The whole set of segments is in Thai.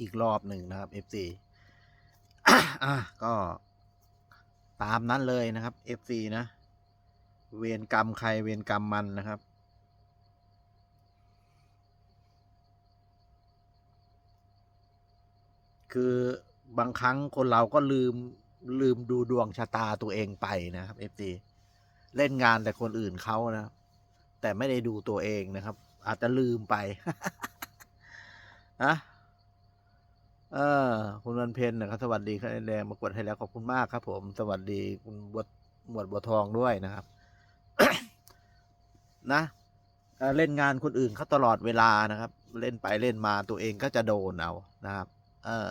อีกรอบหนึ่งนะครับ FC อะก็ตามนั้นเลยนะครับ FC นะ เวรกรรมใครเวรกรรมมันนะครับ คือบางครั้งคนเราก็ลืมลืมดูดวงชะตาตัวเองไปนะครับ FT เล่นงานแต่คนอื่นเขานะ แต่ไม่ได้ดูตัวเองนะครับ อาจจะลืมไป นะ เออ คุณวันเพ็ญนะครับสวัสดีครับแดงมากดให้แล้วขอบคุณมากครับ ผม สวัสดีคุณบวชหมวดบัวทองด้วยนะครับ นะเเล่นงานคนอื่นเขาตลอดเวลานะครับ เล่นไปเล่นมาตัวเองก็จะโดนเอานะครับ เออ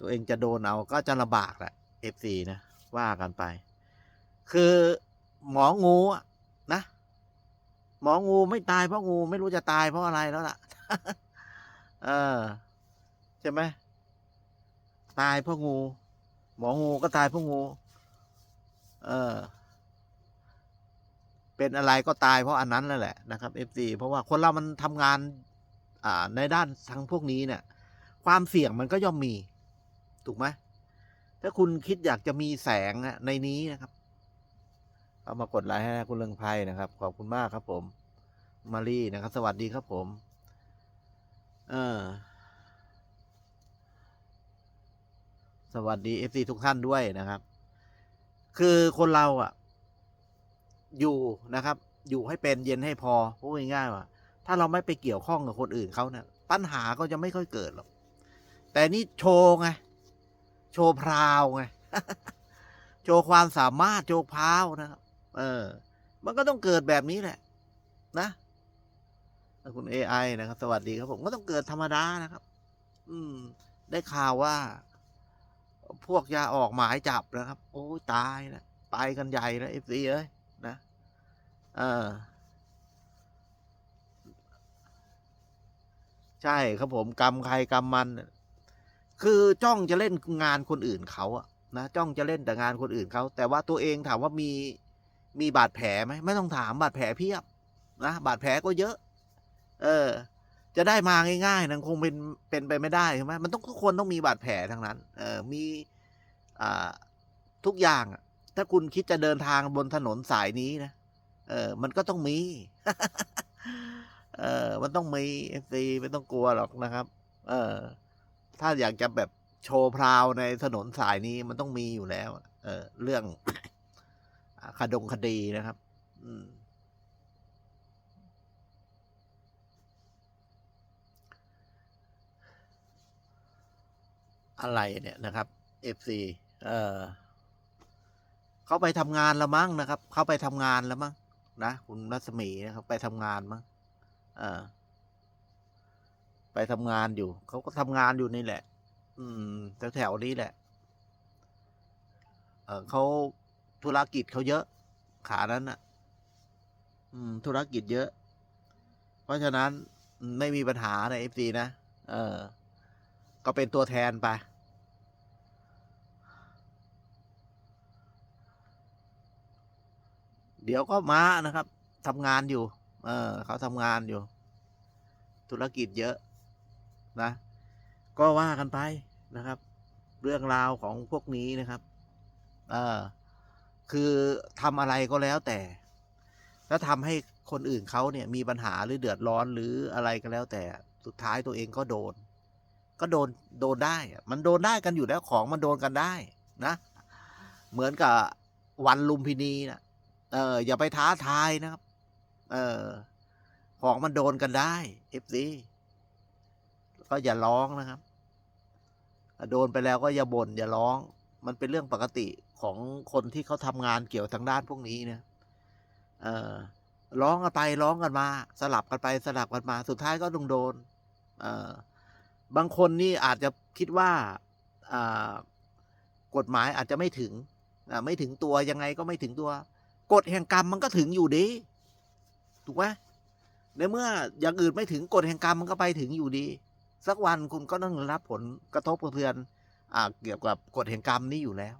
ตัวเองจะโดนเอาก็จะลำบากแหละ FC นะว่ากันไป คือหมองูนะหมองูไม่ตายเพราะงูไม่รู้จะตายเพราะอะไรแล้วล่ะ เออ ช่ไหมตายเพราะงู หมองูก็ตายเพราะงู เออ เป็นอะไรก็ตายเพราะอันนั้นนั่นแหละนะครับ FC เพราะว่าคนเรามันทำงาน อ่า ในด้านทั้งพวกนี้เนี่ย ความเสี่ยงมันก็ย่อมมี ถูกไหมถ้าคุณคิดอยากจะมีแสงในนี้นะครับเอามากดไลค์ให้คุณเรืองไพนะครับ ขอบคุณมากครับผม มารีนะครับ สวัสดีครับผม เออ สวัสดีเอฟซีทุกท่านด้วยนะครับ คือคนเราอะ อยู่นะครับ อยู่ให้เป็นเย็นให้พอพูดง่ายๆว่า ถ้าเราไม่ไปเกี่ยวข้องกับคนอื่นเขาเนี่ยปัญหาก็จะไม่ค่อยเกิดหรอกแต่นี่โชว์ไงโชว์พราวไงโชว์ความสามารถโชว์พราวนะครับ เออ มันก็ต้องเกิดแบบนี้แหละ นะคุณ AI นะครับ สวัสดีครับผมก็ต้องเกิดธรรมดานะครับ อืม ได้ข่าวว่า พวกยาออกหมายจับนะครับ โอ้ยตายแล้วไปกันใหญ่แล้วเอฟซีเอ้ยนะ เออ ใช่ครับผมกรรมใครกรรมมัน คือจ้องจะเล่นงานคนอื่นเขาอะนะจ้องจะเล่นแต่งานคนอื่นเขา แต่ว่าตัวเองถามว่ามีมีบาดแผลไหมไม่ต้องถามบาดแผลเพียบนะบาดแผลก็เยอะ เออ จะได้มาง่ายๆนั้นคงเป็นเป็นไปไม่ได้ใช่ไหมมันต้องทุกคนต้องมีบาดแผลทั้งนั้น เออมีอ่าทุกอย่างถ้าคุณคิดจะเดินทางบนถนนสายนี้นะเออ มันก็ต้องมี เออ มันต้องมีเอฟซีไม่ต้องกลัวหรอกนะครับ เออ ถ้าอยากจะแบบโชว์พราวในถนนสายนี้มันต้องมีอยู่แล้ว เออ เรื่องคดงคดีนะครับ อืม อะไรเนี่ยนะครับ FC เออเขาไปทำงานแล้วมั้งนะครับ เขาไปทำงานแล้วมั้งนะคุณรัศมีนะครับไปทำงานมั้งเออไปทำงานอยู่ เขาก็ทำงานอยู่นี่แหละ อืมแถวแถวๆนี้แหละ เออเขาธุรกิจเขาเยอะ ขานั้นอะ อืม ธุรกิจเยอะ เพราะฉะนั้นไม่มีปัญหาในเอฟซีนะ เออ ก็เป็นตัวแทนไป เดี๋ยวก็มานะครับทำงานอยู่ เออเขาทำงานอยู่ ธุรกิจเยอะนะ ก็ว่ากันไปนะครับ เรื่องราวของพวกนี้นะครับ เออคือทำอะไรก็แล้วแต่ถ้าทำให้คนอื่นเขาเนี่ยมีปัญหาหรือเดือดร้อนหรืออะไรก็แล้วแต่สุดท้ายตัวเองก็โดน ก็โดนโดนได้ มันโดนได้กันอยู่แล้วของมันโดนกันได้นะ เหมือนกับวันลุมพินีนะเอออย่าไปท้าทายนะครับ เออของมันโดนกันได้เอฟซีก็อย่าร้องนะครับ โดนไปแล้วก็อย่าบ่นอย่าร้อง มันเป็นเรื่องปกติของคนที่เขาทำงานเกี่ยวทางด้านพวกนี้นะเออร้องกันไปร้องกันมา สลับกันไปสลับกันมา สุดท้ายก็ต้องโดน เออ บางคนนี่อาจจะคิดว่ากฎหมายอาจจะไม่ถึงไม่ถึงตัวยังไงก็ไม่ถึงตัวกฎแห่งกรรมมันก็ถึงอยู่ดี ถูกไหมในเมื่ออย่างอื่นไม่ถึงกฎแห่งกรรมมันก็ไปถึงอยู่ดี สักวันคุณก็ต้องรับผลกระทบกระเทือนอเกี่ยวกับกฎแห่งกรรมนี้อยู่แล้ว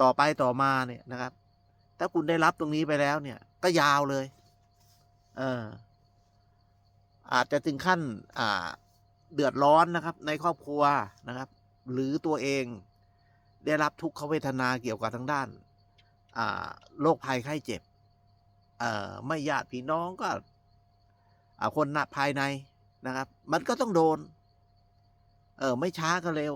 ต่อไปต่อมาเนี่ยนะครับ ถ้าคุณได้รับตรงนี้ไปแล้วเนี่ย ก็ยาวเลย เอออาจจะถึงขั้น อ่า เดือดร้อนนะครับ ในครอบครัวนะครับ หรือตัวเองได้รับทุกขเวทนาเกี่ยวกับทางด้านโรคภัยไข้เจ็บไม่ญาติพี่น้องก็คนหนักภายในนะครับ มันก็ต้องโดน เออไม่ช้าก็เร็ว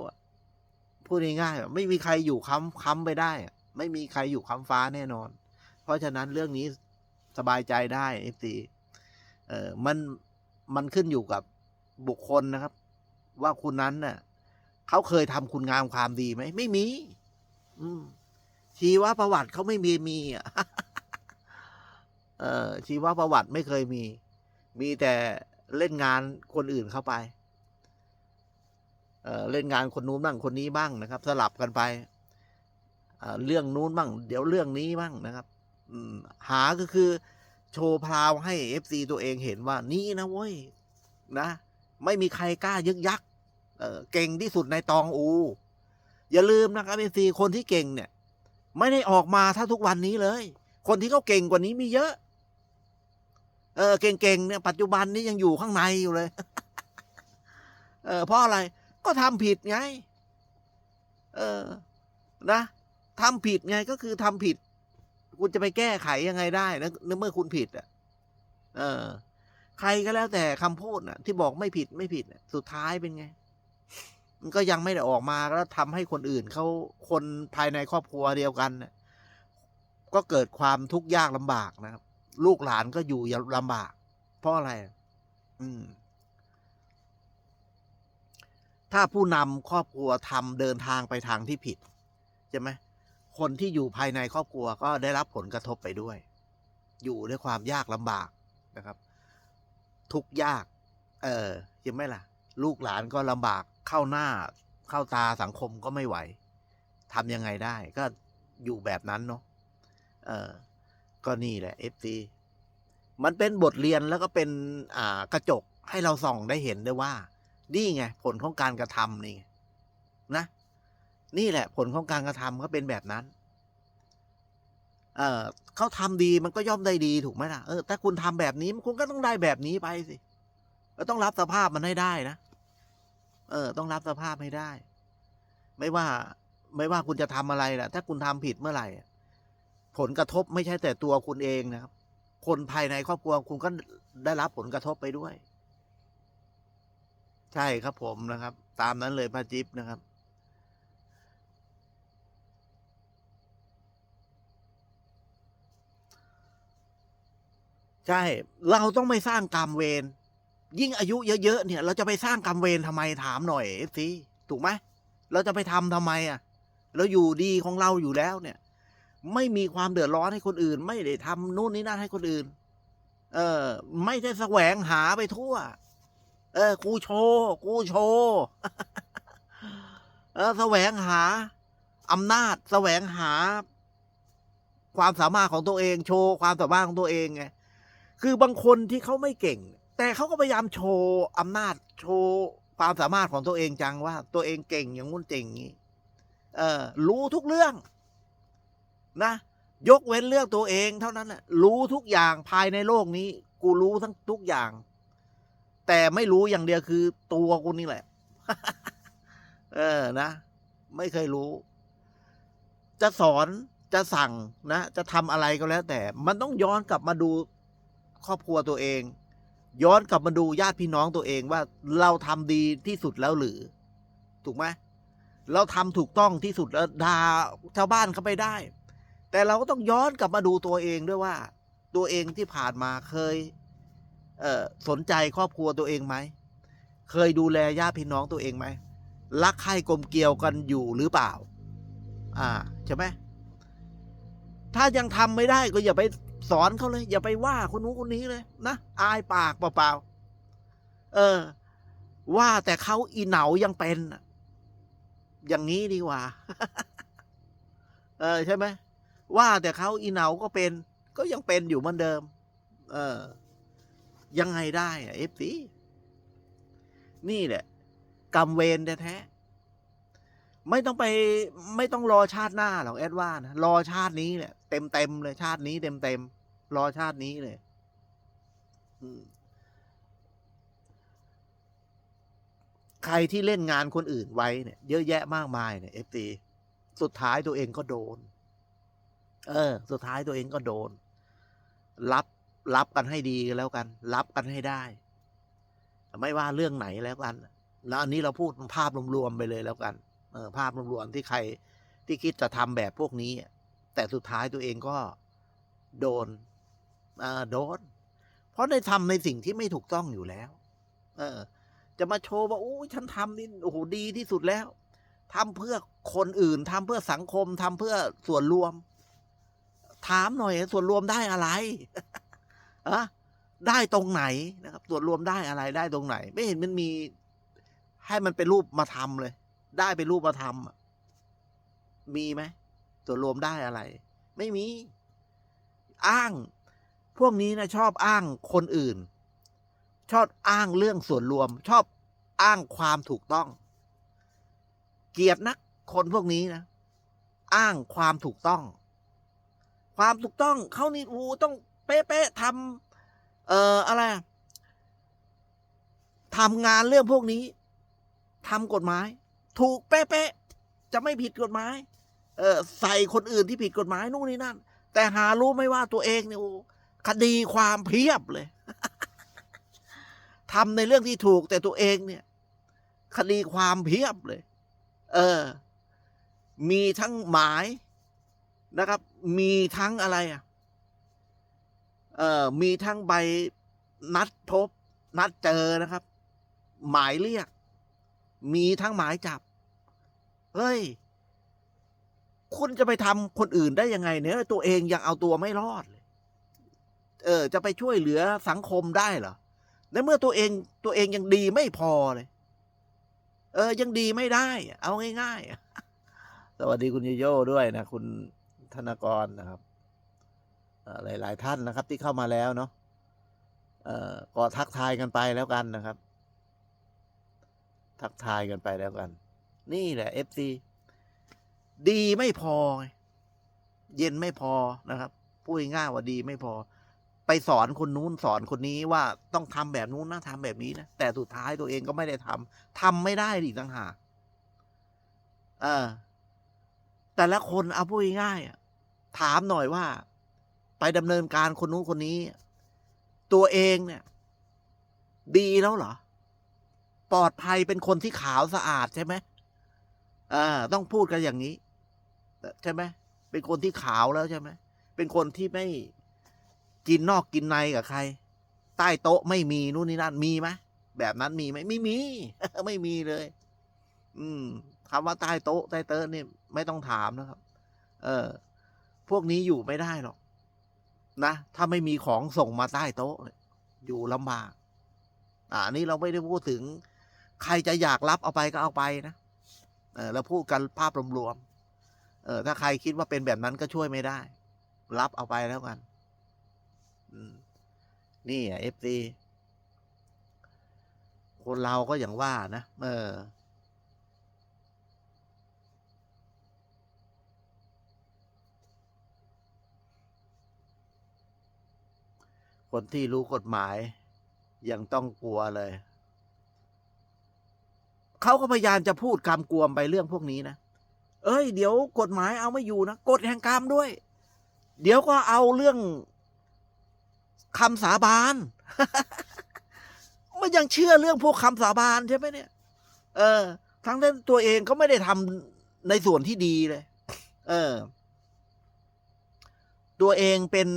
พูดง่ายๆไม่มีใครอยู่ค้ำค้ำไปได้ ไม่มีใครอยู่ค้ำฟ้าแน่นอน เพราะฉะนั้นเรื่องนี้สบายใจได้เอฟซีเออมันมันขึ้นอยู่กับ บุคคลนะครับ ว่าคุณนั้นน่ะเขาเคยทำคุณงามความดีไหมไม่มี อืมชีวประวัติเขาไม่มีมีอะเออชีวประวัติไม่เคยมี มีแต่เล่นงานคนอื่นเข้าไป เออเล่นงานคนนู้นบ้างคนนี้บ้างนะครับ สลับกันไปเรื่องนู้นบ้าง เดี๋ยวเรื่องนี้บ้างนะครับหาก็คือ โชว์พราวให้เอฟซีตัวเองเห็นว่า นี่นะเว้ย นะ ไม่มีใครกล้ายึกยักเออเก่งที่สุดในตองอู อย่าลืมนะครับเอฟซีคนที่เก่งเนี่ย ไม่ได้ออกมาถ้าทุกวันนี้เลย คนที่เขาเก่งกว่านี้มีเยอะ เออ เก่งๆเนี่ยปัจจุบันนี้ยังอยู่ข้างในอยู่เลย เออเพราะอะไรก็ทำผิดไง เออ นะทำผิดไงก็คือทำผิด คุณจะไปแก้ไขยังไงได้นะเมื่อคุณผิดอะ เออ ใครก็แล้วแต่คำพูดน่ะที่บอกไม่ผิดไม่ผิดนะสุดท้ายเป็นไง มันก็ยังไม่ได้ออกมาแล้วทำให้คนอื่นเขาคนภายในครอบครัวเดียวกันนะก็เกิดความทุกข์ยากลำบากนะครับ ลูกหลานก็อยู่อย่างลำบาก เพราะอะไร อืม ถ้าผู้นำครอบครัวทำเดินทางไปทางที่ผิดใช่ไหมคนที่อยู่ภายในครอบครัวก็ได้รับผลกระทบไปด้วย อยู่ด้วยความยากลำบากนะครับ ทุกยาก เออใช่ไหมล่ะ ลูกหลานก็ลำบากเข้าหน้า เข้าตาสังคมก็ไม่ไหวทำยังไงได้ ก็อยู่แบบนั้นเนาะเออ ก็นี่แหละ FC มันเป็นบทเรียนแล้วก็เป็น อ่า กระจกให้เราส่องได้เห็นได้ว่า นี่ไง ผลของการกระทำนี่นะ นี่แหละ ผลของการกระทำก็เป็นแบบนั้น เออเขาทำดีมันก็ย่อมได้ดีถูกไหมล่ะเออถ้าคุณทำแบบนี้คุณก็ต้องได้แบบนี้ไปสิก็ต้องรับสภาพมันให้ได้นะเออ ต้องรับสภาพให้ได้ ไม่ว่า ไม่ว่าคุณจะทำอะไรแหละถ้าคุณทำผิดเมื่อไหร่ผลกระทบไม่ใช่แต่ตัวคุณเองนะครับ คนภายในครอบครัวคุณก็ได้รับผลกระทบไปด้วย ใช่ครับผมนะครับ ตามนั้นเลยป้าจิ๊บนะครับ ใช่ เราต้องไม่สร้างกรรมเวรยิ่งอายุเยอะๆเนี่ย เราจะไปสร้างกรรมเวรทำไมถามหน่อยเอฟซีถูกไหมเราจะไปทำทำไมอะเราอยู่ดีของเราอยู่แล้วเนี่ย ไม่มีความเดือดร้อนให้คนอื่น ไม่ได้ทำนู่นนี่นั่นให้คนอื่น เออ ไม่ได้แสวงหาไปทั่ว เออ กูโชว์กูโชว์เออแสวงหาอำนาจแสวงหา ความสามารถของตัวเอง โชว์ความสามารถของตัวเองไง คือบางคนที่เขาไม่เก่ง แต่เขาก็พยายามโชว์อำนาจโชว์ความสามารถของตัวเองจังว่า ตัวเองเก่งอย่างงู้นเก่งอย่างนี้เออรู้ทุกเรื่อง นะ ยกเว้นเรื่องตัวเองเท่านั้นแหละรู้ทุกอย่างภายในโลกนี้ กูรู้ทั้งทุกอย่าง แต่ไม่รู้อย่างเดียวคือ ตัวกูนี่แหละ เออนะ ไม่เคยรู้ จะสอนจะสั่งนะ จะทำอะไรก็แล้วแต่ มันต้องย้อนกลับมาดู ครอบครัวตัวเอง ย้อนกลับมาดูญาติพี่น้องตัวเองว่าเราทำดีที่สุดแล้วหรือ ถูกไหมเราทำถูกต้องที่สุดแล้วด่าชาวบ้านเขาไปได้ แต่เราก็ต้องย้อนกลับมาดูตัวเองด้วยว่า ตัวเองที่ผ่านมาเคยเสนใจครอบครัวตัวเองไหม เคยดูแลญาติพี่น้องตัวเองไหม รักใคร่กลมเกลียวกันอยู่หรือเปล่า อ่า ใช่ไหม ถ้ายังทำไม่ได้ก็อย่าไป สอนเขาเลย อย่าไปว่าคนนู้นคนนี้เลยนะอายปากเปล่าๆเออ ว่าแต่เขาอีเหนายังเป็นอย่างนี้ดีกว่า เออใช่ไหมว่าแต่เขาอีเหนาก็เป็น ก็ยังเป็นอยู่เหมือนเดิม เออ ยังไงได้เอฟซีนี่แหละกรรมเวรแท้ไม่ต้องไป ไม่ต้องรอชาติหน้าหรอกแอดว่านะรอชาตินี้เนี่ย เต็มเต็มเลยชาตินี้เต็มเต็มรอชาตินี้เลยใครที่เล่นงานคนอื่นไว้เนี่ย เยอะแยะมากมายเนี่ยเอฟซีสุดท้ายตัวเองก็โดน เออ สุดท้ายตัวเองก็โดน รับรับกันให้ดีแล้วกัน รับกันให้ได้ ไม่ว่าเรื่องไหนแล้วกัน แล้วอันนี้เราพูดภาพรวมๆไปเลยแล้วกัน เออ ภาพรวมๆที่ใครที่คิดจะทำแบบพวกนี้ แต่สุดท้ายตัวเองก็โดนโดน เพราะได้ทำในสิ่งที่ไม่ถูกต้องอยู่แล้ว เออ จะมาโชว์ว่าโอ้ฉันทำนี่โอ้โหดีที่สุดแล้วทำเพื่อคนอื่นทำเพื่อสังคมทำเพื่อส่วนรวม ถามหน่อยส่วนรวมได้อะไรอะได้ตรงไหนนะครับ ส่วนรวมได้อะไรได้ตรงไหน ไม่เห็นมันมี ให้มันเป็นรูปมาทำเลย ได้เป็นรูปมาทำมีไหม ส่วนรวมได้อะไร ไม่มี อ้าง พวกนี้นะชอบอ้างคนอื่น ชอบอ้างเรื่องส่วนรวม ชอบอ้างความถูกต้อง เกลียดนักคนพวกนี้นะ อ้างความถูกต้อง ความถูกต้องเขานี่อูต้องเป๊ะๆทำเอ่ออะไรทำงานเรื่องพวกนี้ทำกฎหมาย ถูกเป๊ะๆจะไม่ผิดกฎหมาย ใส่คนอื่นที่ผิดกฎหมายนู่นนี่นั่น แต่หารู้ไม่ว่าตัวเองเนี่ยคดีความเพียบเลยทำในเรื่องที่ถูกแต่ตัวเองเนี่ย คดีความเพียบเลย เออ มีทั้งหมายนะครับ มีทั้งอะไรอะเออมีทั้งใบนัดพบ นัดเจอนะครับ หมายเรียก มีทั้งหมายจับ เฮ้ย คุณจะไปทำคนอื่นได้ยังไงเนี่ยตัวเองยังเอาตัวไม่รอดเลยเออ จะไปช่วยเหลือสังคมได้เหรอในเมื่อตัวเองตัวเองยังดีไม่พอเลย เออ ยังดีไม่ได้ เอาง่ายๆ สวัสดีคุณโยโย่ด้วยนะ คุณธนกรนะครับหลาย ๆ ท่านนะครับ ที่เข้ามาแล้วเนาะเอ่อก็ทักทายกันไปแล้วกันนะครับ ทักทายกันไปแล้วกัน นี่แหละเอฟซี ดีไม่พอ เย็นไม่พอนะครับพูดง่ายว่าดีไม่พอ ไปสอนคนนู้นสอนคนนี้ว่าต้องทำแบบนู้นนะทำแบบนี้นะแต่สุดท้ายตัวเองก็ไม่ได้ทำทำไม่ได้อีต่างหากเออ แต่ละคนเอาพูดง่ายๆอะถามหน่อยว่า ไปดำเนินการคนนู้นคนนี้ ตัวเองเนี่ย ดีแล้วเหรอปลอดภัยเป็นคนที่ขาวสะอาดใช่ไหมเอ่าต้องพูดกันอย่างนี้ ใช่ไหมเป็นคนที่ขาวแล้วใช่ไหมเป็นคนที่ไม่กินนอกกินในกับใคร ใต้โต๊ะไม่มีนู่นนี่นั่นมีไหมแบบนั้นมีไหมไม่มีไม่มีเลย อืมคำว่าใต้โต๊ะใต้เต๊ะนี่ไม่ต้องถามนะครับ เออ พวกนี้อยู่ไม่ได้หรอก นะถ้าไม่มีของส่งมาใต้โต๊ะอยู่ลำบากอ่านี่เราไม่ได้พูดถึง ใครจะอยากรับเอาไปก็เอาไปนะเออเราพูดกันภาพรวมๆ เออถ้าใครคิดว่าเป็นแบบนั้นก็ช่วยไม่ได้ รับเอาไปแล้วกันนี่อะเอฟซีคนเราก็อย่างว่านะเออคนที่รู้กฎหมาย ยังต้องกลัวเลย เขาก็พยายามจะพูดกำกวมไปเรื่องพวกนี้นะ เอ้ย เดี๋ยวกฎหมายเอาไม่อยู่นะกฎแห่งกรรมด้วย เดี๋ยวก็เอาเรื่องคำสาบานไมันยังเชื่อเรื่องพวกคำสาบานใช่ไหมเนี่ย เออ ทั้งที่ตัวเองก็ไม่ได้ทำในส่วนที่ดีเลย เออ ตัวเองเป็น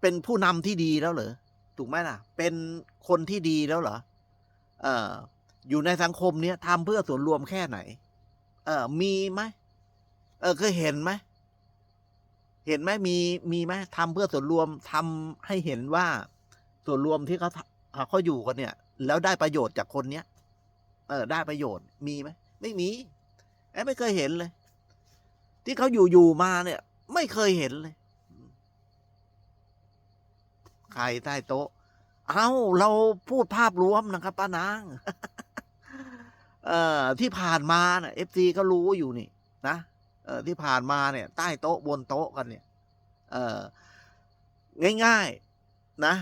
เป็นผู้นำที่ดีแล้วเหรอถูกไหมล่ะ เป็นคนที่ดีแล้วเหรอเอออยู่ในสังคมเนี้ยทำเพื่อส่วนรวมแค่ไหน เออมีไหมเออเคยเห็นไหมเห็นไหมมีมีไหมทำเพื่อส่วนรวมทำให้เห็นว่าส่วนรวมที่เขาเขาอยู่กันเนี่ย แล้วได้ประโยชน์จากคนเนี้ยเออ ได้ประโยชน์มีไหมไม่มีแอบไม่เคยเห็นเลย ที่เขาอยู่อยู่มาเนี่ย ไม่เคยเห็นเลยใครใต้โต๊ะ เอ้า เราพูดภาพรวมนะครับป้านาง เอ่อที่ผ่านมาเน่ะเอฟซีก็รู้อยู่นี่นะเออที่ผ่านมาเนี่ย ใต้โต๊ะบนโต๊ะกันเนี่ย เออง่าย ๆ นะ